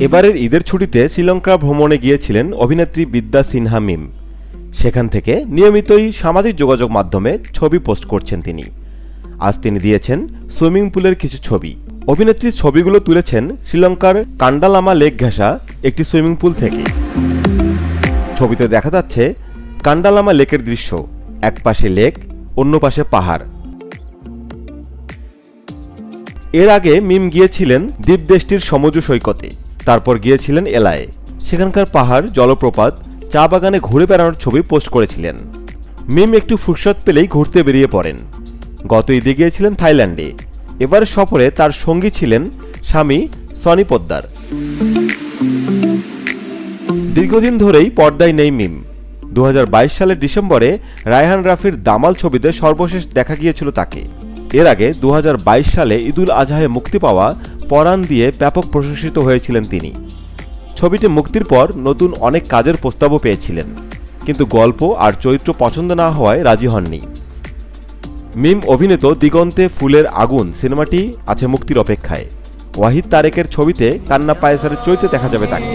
এবারের ঈদের ছুটিতে শ্রীলঙ্কা ভ্রমণে গিয়েছিলেন অভিনেত্রী বিদ্যা সিনহা মিম। সেখান থেকে নিয়মিতই সামাজিক যোগাযোগ মাধ্যমে ছবি পোস্ট করছেন তিনি। আজ তিনি দিয়েছেন সুইমিং পুলের কিছু ছবি। অভিনেত্রীর ছবিগুলো তুলেছেন শ্রীলঙ্কার কান্ডালামা লেক ঘেঁষা একটি সুইমিং পুল থেকে। ছবিতে দেখা যাচ্ছে কান্ডালামা লেকের দৃশ্য। এক পাশে লেক, অন্য পাশে পাহাড়। এর আগে মিম গিয়েছিলেন দ্বীপ দেশটির সমুদ্র সৈকতে। তারপর গিয়েছিলেন এলায়ে। সেখানকার পাহাড়, জলপ্রপাত, চা বাগানে ঘুরে বেড়ানোর ছবি পোস্ট করেছিলেন। মিম একটু ফুরসত পেলেই ঘুরতে বেরিয়ে পড়েন। গত ঈদে গিয়েছিলেন থাইল্যান্ডে। এবার সফরে তার সঙ্গী ছিলেন স্বামী সনি পোদ্দার। দীর্ঘদিন ধরেই পর্দায় নেই মিম। দু হাজার বাইশ সালের ডিসেম্বরে রায়হান রাফির দামাল ছবিতে সর্বশেষ দেখা গিয়েছিল তাকে। এর আগে দু হাজার বাইশ সালে ঈদুল আজহায় মুক্তি পাওয়া পরাণ দিয়ে ব্যাপক প্রশংসিত হয়েছিলেন তিনি। ছবিটি মুক্তির পর নতুন অনেক কাজের প্রস্তাবও পেয়েছিলেন, কিন্তু গল্প আর চরিত্র পছন্দ না হওয়ায় রাজি হননি। মিম অভিনীত দিগন্তে ফুলের আগুন সিনেমাটি আছে মুক্তির অপেক্ষায়। ওয়াহিদ তারেকের ছবিতে কান্না পায়েসারের চরিত্রে দেখা যাবে তাকে।